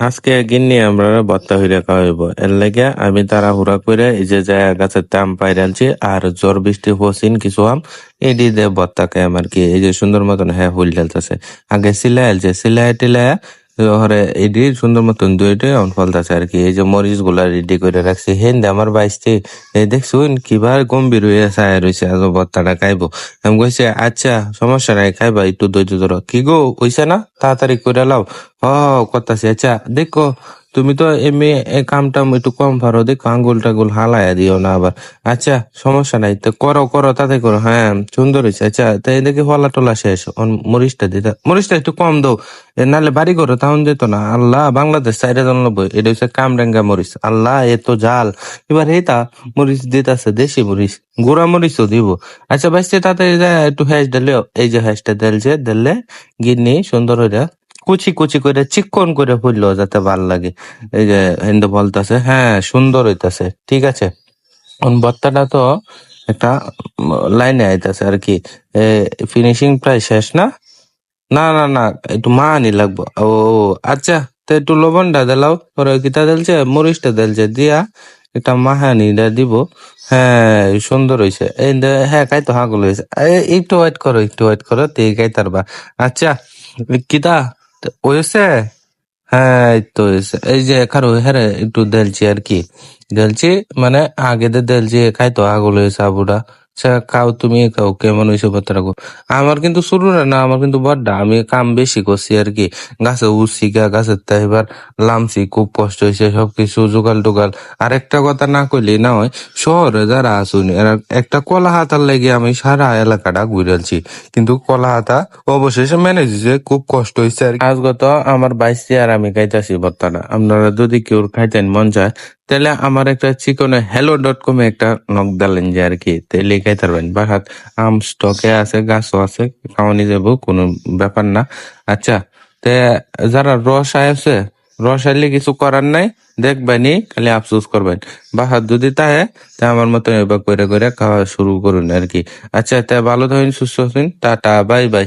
আজকে গিন্নি আমরা ভর্তা হইলে খাওয়াইব। এর লাগে আমি তাড়াহুড়া করে এই যে যায় গাছের আম পাইরে আনছি, আর জ্বর, বৃষ্টি হসিন কিছু আম, এডি দিয়ে ভর্তা খাই আমার কি। এই যে সুন্দর মতন হ্যাঁ হুইল ঢালতেছে। আগে সিলাই আলছে সিলাই টিলাই হরে এডি সুন্দর মতন দুইটাই অন ফলতাছে আর কি। এই যে মরিচগুলা রেডি করে রাখছি। হেন আমার বাইসতে এই দেখছুন, কিবার গম্ভীর হয়ে ছায়া রয়েছে আজ ভর্তাটা খাইবো। আমি কইছে আচ্ছা সমস্যা নাই, খাইবা, একটু ধৈর্য ধরো। কি গো, হইছে না? তাড়াতাড়ি করে লাও। হ করতাছি আচ্ছা দেখো, তুমি তো এমনি কামটা একটু কম পারো। দেখো আঙ্গুল টাঙ্গুল হালায়া দিও না আবার। আচ্ছা সমস্যা নাই। তো করো করো, তাতে করো। হ্যাঁ সুন্দর হয়েছে। আচ্ছা তাই দেখি হলা টলা শেষ। মরিচটা দিতে মরিচটা একটু কম দাও। নাহলে বাড়ি করো তাহলে যেত না। আল্লাহ, বাংলাদেশ চাইরে জানলবই এটা হচ্ছে কামরাঙ্গা মরিচ। আল্লাহ এ তো জাল। এবার এইটা মরিচ দিতেছে, দেশি মরিচ। গুড়া মরিচও দিব। আচ্ছা বাইসে তাতে একটু হ্যাশ দিলে এই যে হ্যাশটা দিলছে দিলে গিন্নি সুন্দর হইয়া কুচি কুচি করে চিকন করে ফুললো যাতে ভালো লাগে। এই যে হিন্দু বলতেছে হ্যাঁ সুন্দর হইতাছে। ঠিক আছে? ভর্তাটা তো একটা লাইনে আইতাছে আর কি। ফিনিশিং প্রায় শেষ না? না না না, একটু মানি লাগবো। ও আচ্ছা তো একটু লবণটা দিলাও। পরে কিতা দিলছে? মরিচটা দিলছে। দিয়া একটা মাহানিটা দিব। হ্যাঁ সুন্দর হয়েছে এই হ্যাঁ কাই তো হাগুলো হয়েছে একটু ওয়েট করো, একটু ওয়েট করো, তে কাই তারবা আচ্ছা কিতা? হয়েছে হ্যাঁ এই তো হয়েছে এই যে কারও হ্যাঁ একটু দেলছি আর কি। দেলছি মানে আগে দেলছি খাই তো আগুলো হয়েছে আবুটা। আচ্ছা খাও তুমি খাও, কেমন হয়েছে রাখো আমার কিন্তু শুরু না, আমার কিন্তু বড্ডা, আমি কাম বেশি করছি আর কি। গাছে উঠছি গা গাছের তা এবার লামছি, খুব কষ্ট হয়েছে সবকিছু জোগাল টোগাল। আর একটা কথা না কইলে না হয়, শহরে যারা আসুন একটা কলা হাতার লেগে আমি সারা এলাকাটা ঘুরেছি কিন্তু কলা হাতা অবশেষে ম্যানেজ হয়েছে খুব কষ্ট হয়েছে আর। আজগত আমার বাইশটি আর আমি খাইতেছি ভর্তাটা আপনারা যদি কেউ খাইতেন মন চায় তাহলে আমার একটা চিকনে হ্যালো ডট কমে একটা নক দিলেন যে আর কি তাহলে খাইতে পারবেন বা হাত আম স্টকে আছে, গাছও আছে খাওয়ানি যাব কোনো ব্যাপার না। আচ্ছা তে যারা রস আছে, রস আইলে কিছু করার নাই, দেখবেনি খালি আফসোস করবেন। বা হাত যদি তাহে, তা আমার মতো এবার করে করে খাওয়া শুরু করুন আর কি। আচ্ছা তা ভালো থাকুন, সুস্থ থাকুন, টাটা, বাই বাই।